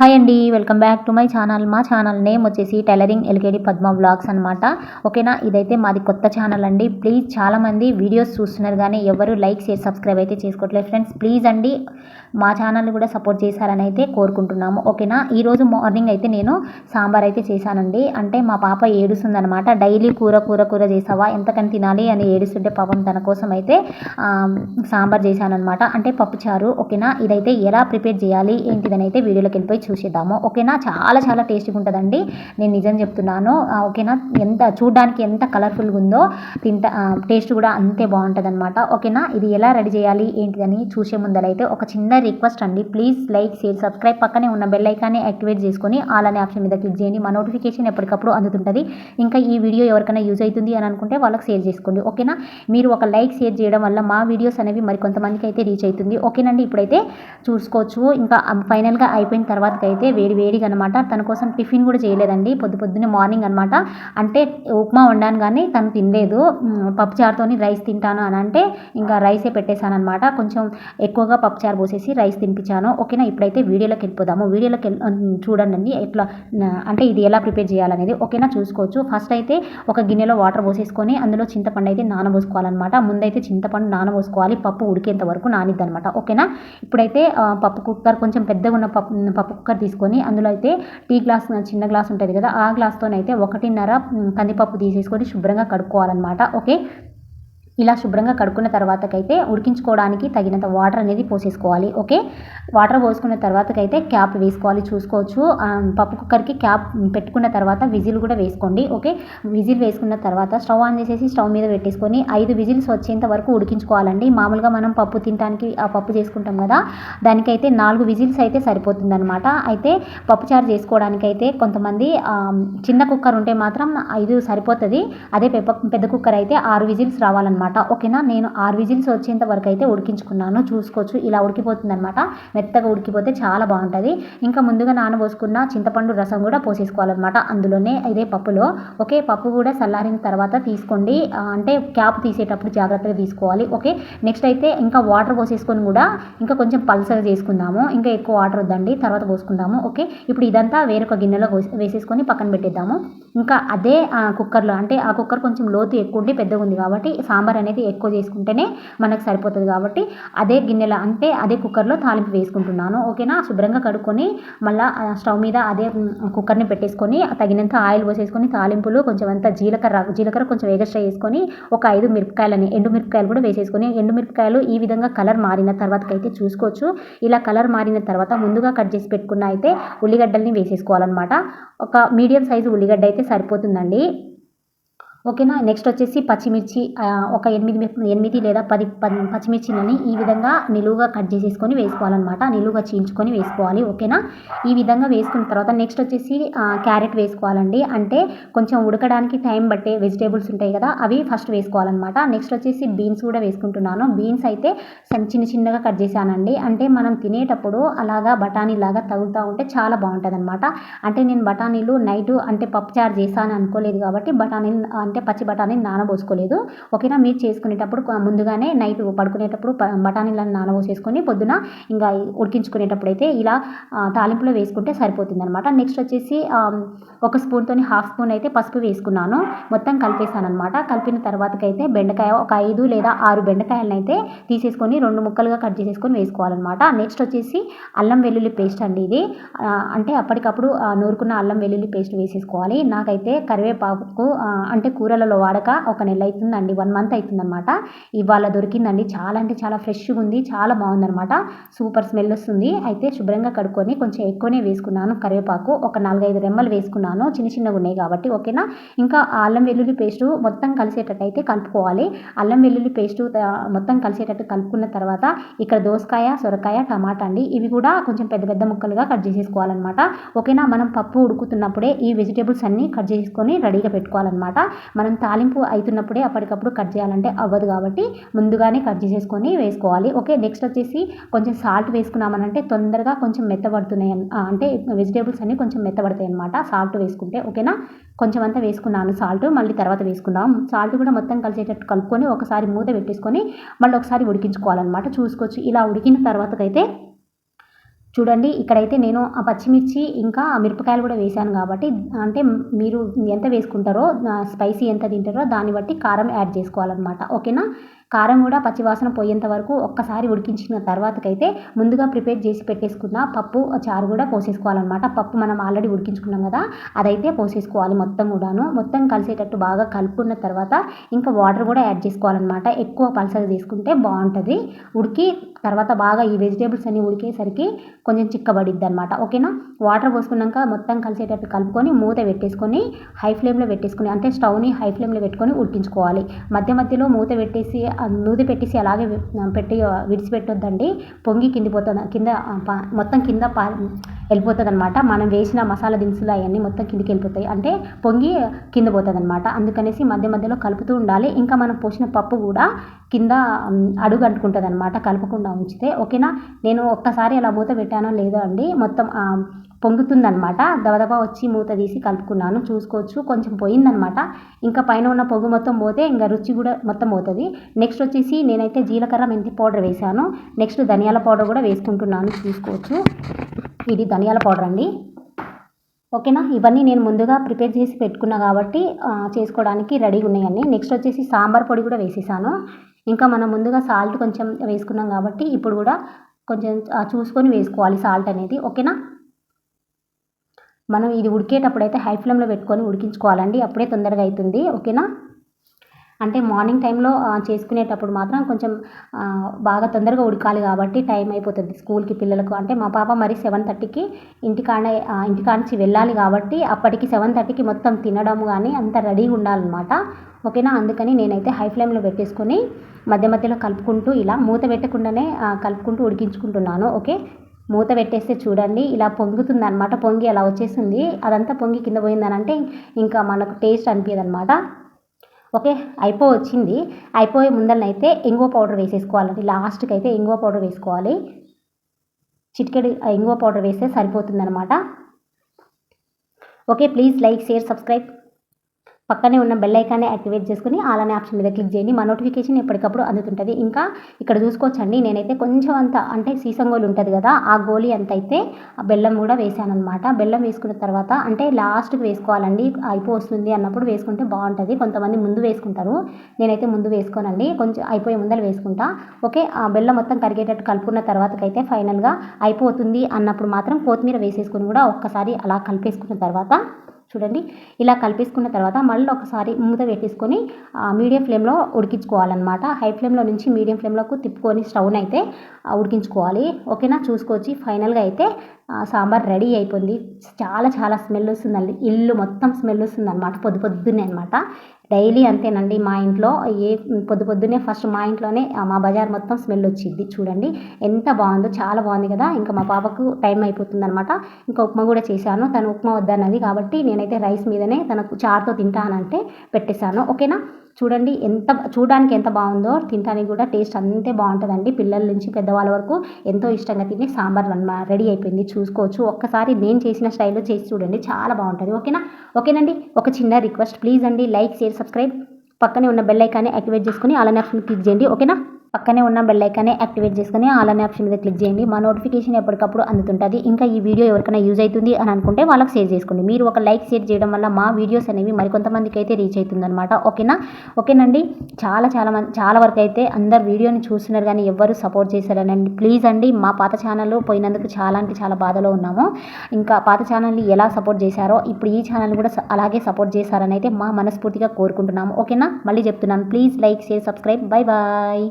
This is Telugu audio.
హాయ్ అండి welcome back to my channel. మా ఛానల్ నేమ్ వచ్చేసి టైలరింగ్ ఎల్కేడి పద్మ బ్లాగ్స్ అనమాట ఓకేనా? ఇదైతే మాది కొత్త ఛానల్ అండి. ప్లీజ్ చాలామంది వీడియోస్ చూస్తున్నారు కానీ ఎవరు లైక్ చేసి సబ్స్క్రైబ్ అయితే చేసుకోవట్లేదు ఫ్రెండ్స్. ప్లీజ్ అండి మా ఛానల్ని కూడా సపోర్ట్ చేశారని అయితే కోరుకుంటున్నాము. ఓకేనా? ఈరోజు మార్నింగ్ అయితే నేను సాంబార్ అయితే చేశానండి. అంటే మా పాప ఏడుస్తుందనమాట డైలీ కూర కూర కూర చేసావా? ఎంతకని తినాలి అని ఏడుస్తుంటే పాపం తన కోసం అయితే సాంబార్ చేశానమాట అంటే పప్పుచారు. ఓకేనా? ఇదైతే ఎలా ప్రిపేర్ చేయాలి ఏంటిదని అయితే వీడియోలోకి వెళ్ళిపోయి చూసేద్దాము. ఓకేనా? చాలా చాలా టేస్టీగా ఉంటుందండి. నేను నిజం చెప్తున్నాను. ఓకేనా? ఎంత చూడడానికి ఎంత కలర్ఫుల్గా ఉందో తింటా టేస్ట్ కూడా అంతే బాగుంటుంది అనమాట ఓకేనా? ఇది ఎలా రెడీ చేయాలి ఏంటిదని చూసే ముందరైతే ఒక చిన్న రిక్వెస్ట్ అండి. ప్లీజ్ లైక్ షేర్ సబ్స్క్రైబ్ పక్కనే ఉన్న బెల్ ఐకాన్ని యాక్టివేట్ చేసుకొని ఆల్ అనే ఆప్షన్ మీద క్లిక్ చేయండి. మా నోటిఫికేషన్ ఎప్పటికప్పుడు అందుతుంటుంది. ఇంకా ఈ వీడియో ఎవరికైనా యూజ్ అవుతుంది అని అనుకుంటే వాళ్ళకి షేర్ చేసుకోండి. ఓకేనా? మీరు ఒక లైక్ షేర్ చేయడం వల్ల మా వీడియోస్ అనేవి మరి కొంతమందికి అయితే రీచ్ అవుతుంది. ఓకేనండి? ఇప్పుడైతే చూసుకోవచ్చు. ఇంకా ఫైనల్గా అయిపోయిన తర్వాత తర్వాతకి అయితే వేడి వేడిగా అనమాట తన కోసం టిఫిన్ కూడా చేయలేదండి. పొద్దు పొద్దున్నే మార్నింగ్ అనమాట అంటే ఉప్మా వండాను కానీ తను తినలేదు. మ్, పప్పుచారుతోని రైస్ తింటాను అని అంటే ఇంకా రైసే పెట్టేశాను అనమాట కొంచెం ఎక్కువగా పప్పుచారు పోసేసి రైస్ తినిపించాను. ఓకేనా? ఇప్పుడైతే వీడియోలోకి వెళ్ళిపోదాము. వీడియోలోకి వెళ్ళి చూడండి అండి ఎట్లా అంటే ఇది ఎలా ప్రిపేర్ చేయాలనేది. ఓకేనా? చూసుకోవచ్చు. ఫస్ట్ అయితే ఒక గిన్నెలో వాటర్ పోసేసుకొని అందులో చింతపండు అయితే నానబోసుకోవాలన్నమాట. ముందైతే చింతపండు నానబోసుకోవాలి. పప్పు ఉడికేంత వరకు నానిద్ది అనమాట ఓకేనా? ఇప్పుడైతే పప్పు కుక్కర్ కొంచెం పెద్దగా ఉన్న పప్పు పప్పు కుక్కర్ తీసుకొని అందులో అయితే టీ గ్లాస్ చిన్న గ్లాస్ ఉంటుంది కదా ఆ గ్లాస్తోనైతే ఒకటిన్నర కందిపప్పు తీసేసుకొని శుభ్రంగా కడుక్కోవాలన్నమాట. ఓకే? ఇలా శుభ్రంగా కడుక్కున్న తర్వాతకైతే ఉడికించుకోవడానికి తగినంత వాటర్ అనేది పోసేసుకోవాలి ఓకే? వాటర్ పోసుకున్న తర్వాతకైతే క్యాప్ వేసుకోవాలి చూసుకోవచ్చు. పప్పు కుక్కర్కి క్యాప్ పెట్టుకున్న తర్వాత విజిల్ కూడా వేసుకోండి ఓకే? విజిల్ వేసుకున్న తర్వాత స్టవ్ ఆన్ చేసేసి స్టవ్ మీద పెట్టేసుకొని ఐదు విజిల్స్ వచ్చేంత వరకు ఉడికించుకోవాలండి. మామూలుగా మనం పప్పు తినడానికి ఆ పప్పు చేసుకుంటాం కదా దానికైతే నాలుగు విజిల్స్ అయితే సరిపోతుందనమాట అయితే పప్పుచారు చేసుకోవడానికైతే కొంతమంది చిన్న కుక్కర్ ఉంటే మాత్రం ఐదు సరిపోతుంది. అదే పెద్ద కుక్కర్ అయితే ఆరు విజిల్స్ రావాలన్నమాట. ఓకేనా? నేను ఆరు విజిల్స్ వచ్చేంత వరకు అయితే ఉడికించుకున్నాను. చూసుకోవచ్చు. ఇలా ఉడికిపోతుంది అనమాట మెత్తగా ఉడికిపోతే చాలా బాగుంటుంది. ఇంకా ముందుగా నానబోసుకున్న చింతపండు రసం కూడా పోసేసుకోవాలన్నమాట అందులోనే ఇదే పప్పులో. ఓకే? పప్పు కూడా చల్లారిన తర్వాత తీసుకోండి. అంటే క్యాప్ తీసేటప్పుడు జాగ్రత్తగా తీసుకోవాలి. ఓకే? నెక్స్ట్ అయితే ఇంకా వాటర్ పోసేసుకొని కూడా ఇంకా కొంచెం పల్సగా చేసుకుందాము. ఇంకా ఎక్కువ వాటర్ వద్దండి. తర్వాత పోసుకుందాము. ఓకే? ఇప్పుడు ఇదంతా వేరొక గిన్నెలో వేసేసుకొని పక్కన పెట్టేద్దాము. ఇంకా అదే ఆ, కుక్కర్లో అంటే ఆ కుక్కర్ కొంచెం లోతు ఎక్కువ ఉండి పెద్దగా ఉంది కాబట్టి సాంబార్ అనేది ఎక్కువ చేసుకుంటేనే మనకు సరిపోతుంది కాబట్టి అదే గిన్నెలో అంటే అదే కుక్కర్లో తాలింపు వేసుకుంటున్నాను. ఓకేనా? శుభ్రంగా కడుక్కొని మళ్ళీ స్టవ్ మీద అదే కుక్కర్ని పెట్టేసుకొని తగినంత ఆయిల్ పోసేసుకొని తాలింపులు కొంచెం అంత జీలకర్ర జీలకర్ర కొంచెం ఎగస్ట్రా వేసుకొని ఒక ఐదు మిరపకాయలని ఎండు మిరపకాయలు కూడా వేసేసుకొని ఎండు మిరపకాయలు ఈ విధంగా కలర్ మారిన తర్వాత అయితే చూసుకోవచ్చు. ఇలా కలర్ మారిన తర్వాత ముందుగా కట్ చేసి పెట్టుకున్న అయితే ఉల్లిగడ్డల్ని వేసేసుకోవాలన్నమాట. ఒక మీడియం సైజు ఉల్లిగడ్డ అయితే సరిపోతుందండి. ఓకేనా? నెక్స్ట్ వచ్చేసి పచ్చిమిర్చి ఒక ఎనిమిది ఎనిమిది లేదా పది పచ్చిమిర్చిలని ఈ విధంగా నిలువుగా కట్ చేసేసుకొని వేసుకోవాలన్నమాట. నిలువుగా చీల్చుకొని వేసుకోవాలి. ఓకేనా? ఈ విధంగా వేసుకున్న తర్వాత నెక్స్ట్ వచ్చేసి క్యారెట్ వేసుకోవాలండి. అంటే కొంచెం ఉడకడానికి టైం బట్టే వెజిటేబుల్స్ ఉంటాయి కదా అవి ఫస్ట్ వేసుకోవాలన్నమాట. నెక్స్ట్ వచ్చేసి బీన్స్ కూడా వేసుకుంటున్నాను. బీన్స్ అయితే చిన్న చిన్నగా కట్ చేశానండి. అంటే మనం తినేటప్పుడు అలాగా బఠానీ లాగా తగులుతూ ఉంటే చాలా బాగుంటుంది అనమాట అంటే నేను బఠానీలు నైట్ అంటే పప్పుచారు చేశాను అనుకోలేదు కాబట్టి బఠానీలు అంటే పచ్చి బఠానీ నానబోసుకోలేదు. ఓకేనా మీరు చేసుకునేటప్పుడు ముందుగానే నైట్ పడుకునేటప్పుడు బఠానీలను నానబోసేసుకొని పొద్దున ఇంకా ఉడికించుకునేటప్పుడు అయితే ఇలా తాలింపులో వేసుకుంటే సరిపోతుంది అనమాట నెక్స్ట్ వచ్చేసి ఒక స్పూన్తోని హాఫ్ స్పూన్ అయితే పసుపు వేసుకున్నాను. మొత్తం కలిపేసాను అనమాట కలిపిన తర్వాతకైతే బెండకాయ ఒక ఐదు లేదా ఆరు బెండకాయలను అయితే తీసేసుకొని రెండు ముక్కలుగా కట్ చేసేసుకొని వేసుకోవాలన్నమాట. నెక్స్ట్ వచ్చేసి అల్లం వెల్లుల్లి పేస్ట్ అండి ఇది. అంటే అప్పటికప్పుడు నూరుకున్న అల్లం వెల్లుల్లి పేస్ట్ వేసేసుకోవాలి. నాకైతే కరివేపాకు అంటే కూరలలో వాడక ఒక నెల అవుతుందండి వన్ మంత్ అవుతుందన్నమాట ఇవాళ దొరికిందండి చాలా అంటే చాలా ఫ్రెష్గా ఉంది చాలా బాగుందన్నమాట. సూపర్ స్మెల్ వస్తుంది అయితే శుభ్రంగా కడుక్కొని కొంచెం ఎక్కువనే వేసుకున్నాను కరివేపాకు. ఒక నాలుగైదు రెమ్మలు వేసుకున్నాను చిన్న చిన్నగా ఉన్నాయి కాబట్టి ఓకేనా? ఇంకా అల్లం వెల్లుల్లి పేస్టు మొత్తం కలిసేటట్టు అయితే కలుపుకోవాలి. అల్లం వెల్లుల్లి పేస్టు మొత్తం కలిసేటట్టు కలుపుకున్న తర్వాత ఇక్కడ దోసకాయ సొరకాయ టమాటా అండి ఇవి కూడా కొంచెం పెద్ద పెద్ద ముక్కలుగా కట్ చేసేసుకోవాలన్నమాట. ఓకేనా? మనం పప్పు ఉడుకుతున్నప్పుడే ఈ వెజిటేబుల్స్ అన్నీ కట్ చేసుకొని రెడీగా పెట్టుకోవాలన్నమాట. మనం తాలింపు అవుతున్నప్పుడే అప్పటికప్పుడు కట్ చేయాలంటే అవ్వదు కాబట్టి ముందుగానే కట్ చేసేసుకొని వేసుకోవాలి. ఓకే నెక్స్ట్ వచ్చేసి కొంచెం సాల్ట్ వేసుకున్నామనంటే తొందరగా కొంచెం మెత్తబడుతున్నాయి అంటే వెజిటేబుల్స్ అన్నీ కొంచెం మెత్తబడతాయి అనమాట సాల్ట్ వేసుకుంటే. ఓకేనా? కొంచెం అంతా వేసుకున్నాను సాల్ట్ మళ్ళీ తర్వాత వేసుకుందాం. సాల్ట్ కూడా మొత్తం కలిసేటట్టు కలుపుకొని ఒకసారి మూత పెట్టేసుకొని మళ్ళీ ఒకసారి ఉడికించుకోవాలన్నమాట. చూసుకోవచ్చు. ఇలా ఉడికిన తర్వాతకైతే చూడండి ఇక్కడైతే నేను ఆ పచ్చిమిర్చి ఇంకా ఆ మిరపకాయలు కూడా వేశాను కాబట్టి అంటే మీరు ఎంత వేసుకుంటారో స్పైసీ ఎంత తింటారో దాన్ని బట్టి కారం యాడ్ చేసుకోవాలన్నమాట. ఓకేనా? కారం కూడా పచ్చివాసన పోయేంత వరకు ఒక్కసారి ఉడికించిన తర్వాతకైతే ముందుగా ప్రిపేర్ చేసి పెట్టేసుకున్న పప్పు చారు కూడా పోసేసుకోవాలన్నమాట. పప్పు మనం ఆల్రెడీ ఉడికించుకున్నాం కదా అదైతే పోసేసుకోవాలి మొత్తం కూడాను. మొత్తం కలిసేటట్టు బాగా కలుపుకున్న తర్వాత ఇంకా వాటర్ కూడా యాడ్ చేసుకోవాలన్నమాట. ఎక్కువ పలసగా తీసుకుంటే బాగుంటుంది. ఉడికి తర్వాత బాగా ఈ వెజిటేబుల్స్ అన్నీ ఉడికేసరికి కొంచెం చిక్కబడిద్ది అనమాట ఓకేనా? వాటర్ పోసుకున్నాక మొత్తం కలిసేటట్టు కలుపుకొని మూత పెట్టేసుకొని హై ఫ్లేమ్లో పెట్టేసుకొని అంటే స్టవ్ని హై ఫ్లేమ్లో పెట్టుకొని ఉడికించుకోవాలి. మధ్య మధ్యలో మూత పెట్టేసి నూది పెట్టేసి అలాగే పెట్టి విడిచిపెట్టొద్దండి. పొంగి కిందిపోతుంది కింద మొత్తం కింద పా వెళ్ళిపోతుంది అనమాట మనం వేసిన మసాలా దినుసులు అవన్నీ మొత్తం కిందికి వెళ్ళిపోతాయి. అంటే పొంగి కింద పోతుంది అనమాట అందుకనేసి మధ్య మధ్యలో కలుపుతూ ఉండాలి. ఇంకా మనం పోసిన పప్పు కూడా కింద అడుగు అంటుకుంటుంది అనమాట కలపకుండా ఉంచితే. ఓకేనా? నేను ఒక్కసారి అలా మూత పెట్టానో లేదో అండి. మొత్తం పొంగుతుందనమాట దవదబా వచ్చి మూత తీసి కలుపుకున్నాను. చూసుకోవచ్చు. కొంచెం పోయిందనమాట ఇంకా పైన ఉన్న పొగ్గు మొత్తం పోతే ఇంకా రుచి కూడా మొత్తం పోతుంది. నెక్స్ట్ వచ్చేసి నేనైతే జీలకర్ర మెంతి పౌడర్ వేశాను. నెక్స్ట్ ధనియాల పౌడర్ కూడా వేసుకుంటున్నాను. చూసుకోవచ్చు. ఇది ధనియాల పౌడర్ అండి. ఓకేనా? ఇవన్నీ నేను ముందుగా ప్రిపేర్ చేసి పెట్టుకున్నా కాబట్టి చేసుకోవడానికి రెడీగా ఉన్నాయండి నెక్స్ట్ వచ్చేసి సాంబార్ పొడి కూడా వేసేసాను. ఇంకా మనం ముందుగా సాల్ట్ కొంచెం వేసుకున్నాం కాబట్టి ఇప్పుడు కూడా కొంచెం చూసుకొని వేసుకోవాలి సాల్ట్ అనేది. ఓకేనా? మనం ఇది ఉడికేటప్పుడు అయితే హై ఫ్లేమ్లో పెట్టుకొని ఉడికించుకోవాలండి. అప్పుడే తొందరగా అవుతుంది ఓకేనా? అంటే మార్నింగ్ టైంలో చేసుకునేటప్పుడు మాత్రం కొంచెం బాగా తొందరగా ఉడకాలి కాబట్టి టైం అయిపోతుంది స్కూల్కి పిల్లలకు. అంటే మా పాప మరి సెవెన్ థర్టీకి ఇంటికాడ ఇంటికాడ నుంచి వెళ్ళాలి కాబట్టి అప్పటికి సెవెన్ థర్టీకి మొత్తం తినడం కానీ అంత రెడీగా ఉండాలన్నమాట. ఓకేనా? అందుకని నేనైతే హై ఫ్లేమ్లో పెట్టేసుకొని మధ్య మధ్యలో కలుపుకుంటూ ఇలా మూత పెట్టకుండానే కలుపుకుంటూ ఉడికించుకుంటున్నాను. ఓకే? మూత పెట్టేస్తే చూడండి ఇలా పొంగుతుంది అనమాట పొంగి అలా వచ్చేసింది. అదంతా పొంగి కింద పోయిందని అంటే ఇంకా మనకు టేస్ట్ అనిపించదు అనమాట ఓకే అయిపో వచ్చింది. అయిపోయే ముందరనైతే ఇంగువ పౌడర్ వేసేసుకోవాలండి. లాస్ట్కి అయితే ఇంగువ పౌడర్ వేసుకోవాలి. చిటికెడు ఇంగువ పౌడర్ వేస్తే సరిపోతుంది అనమాట okay please like share subscribe. పక్కనే ఉన్న బెల్ ఐకాన్ని యాక్టివేట్ చేసుకుని అలానే ఆప్షన్ మీద క్లిక్ చేయండి. మా నోటిఫికేషన్ ఎప్పటికప్పుడు అందుతుంటుంది. ఇంకా ఇక్కడ చూసుకోవచ్చండి. నేనైతే కొంచెం అంత అంటే సీసంగోలు ఉంటుంది కదా ఆ గోలి అంత అయితే బెల్లం కూడా వేసాను అనమాట బెల్లం వేసుకున్న తర్వాత అంటే లాస్ట్కి వేసుకోవాలండి. అయిపోతుంది అన్నప్పుడు వేసుకుంటే బాగుంటుంది. కొంతమంది ముందు వేసుకుంటారు. నేనైతే ముందు వేసుకోనండి. కొంచెం అయిపోయే ముందర వేసుకుంటా. ఓకే ఆ బెల్లం మొత్తం కరిగేటట్టు కలుపుకున్న తర్వాతకైతే ఫైనల్గా అయిపోతుంది అన్నప్పుడు మాత్రం కొత్తిమీర వేసేసుకుని కూడా ఒక్కసారి అలా కలిపేసుకున్న తర్వాత చూడండి. ఇలా కలిపేసుకున్న తర్వాత మళ్ళీ ఒకసారి మూత పెట్టేసుకొని మీడియం ఫ్లేమ్లో ఉడికించుకోవాలన్నమాట. హై ఫ్లేమ్లో నుంచి మీడియం ఫ్లేమ్లోకి తిప్పుకొని స్టవ్ని అయితే ఉడికించుకోవాలి. ఓకేనా? చూసుకొచ్చి ఫైనల్గా అయితే సాంబార్ రెడీ అయిపోయింది. చాలా చాలా స్మెల్ వస్తుందండి. ఇల్లు మొత్తం స్మెల్ వస్తుంది అనమాట పొద్దు పొద్దున్నే అనమాట డైలీ అంతేనండి మా ఇంట్లో ఏ పొద్దు పొద్దున్నే ఫస్ట్ మా ఇంట్లోనే మా బజార్ మొత్తం స్మెల్ వచ్చింది చూడండి ఎంత బాగుందో చాలా బాగుంది కదా. ఇంకా మా పాపకు టైం అయిపోతుంది అనమాట ఇంకా ఉప్మా కూడా చేశాను. తను ఉప్మా వద్దన్నది కాబట్టి నేనైతే రైస్ మీదనే తనకు చారుతో తింటానంటే పెట్టేశాను. ఓకేనా? చూడండి ఎంత చూడడానికి ఎంత బాగుందో తినడానికి కూడా టేస్ట్ అంతే బాగుంటుందండి. పిల్లల నుంచి పెద్దవాళ్ళ వరకు ఎంతో ఇష్టంగా తిని సాంబార్ రెడీ అయిపోయింది. చూసుకోవచ్చు. ఒక్కసారి నేను చేసిన స్టైల్లో చేసి చూడండి చాలా బాగుంటుంది. ఓకేనా? ఓకేనండి ఒక చిన్న రిక్వెస్ట్. ప్లీజ్ అండి లైక్ షేర్ సబ్స్క్రైబ్ పక్కనే ఉన్న బెల్ ఐకాన్ని యాక్టివేట్ చేసుకుని అలానే ఆప్షన్ క్లిక్ చేయండి. ఓకేనా పక్కనే ఉన్న బెల్ ఐకాన్ని యాక్టివేట్ చేసుకుని ఆల్ అనే ఆప్షన్ మీద క్లిక్ చేయండి. మా నోటిఫికేషన్ ఎప్పటికప్పుడు అందుతుంటుంది. ఇంకా ఈ వీడియో ఎవరికైనా యూజ్ అవుతుంది అని అనుకుంటే వాళ్ళకి షేర్ చేసుకోండి. మీరు ఒక లైక్ షేర్ చేయడం వల్ల మా వీడియోస్ అనేవి మరికొంతమందికి అయితే రీచ్ అవుతుందన్నమాట. ఓకేనా ఓకేనండి చాలా చాలా మంది చాలా వరకు అయితే అందరు వీడియోని చూస్తున్నారు కానీ ఎవరు సపోర్ట్ చేశారనండి ప్లీజ్ అండి మా పాత ఛానల్ పోయినందుకు చాలా అంటే చాలా బాధలో ఉన్నాము. ఇంకా పాత ఛానల్ని ఎలా సపోర్ట్ చేశారో ఇప్పుడు ఈ ఛానల్ కూడా అలాగే సపోర్ట్ చేశారని అయితే మా మనస్ఫూర్తిగా కోరుకుంటున్నాము. ఓకేనా మళ్ళీ చెప్తున్నాను. Please like share subscribe bye bye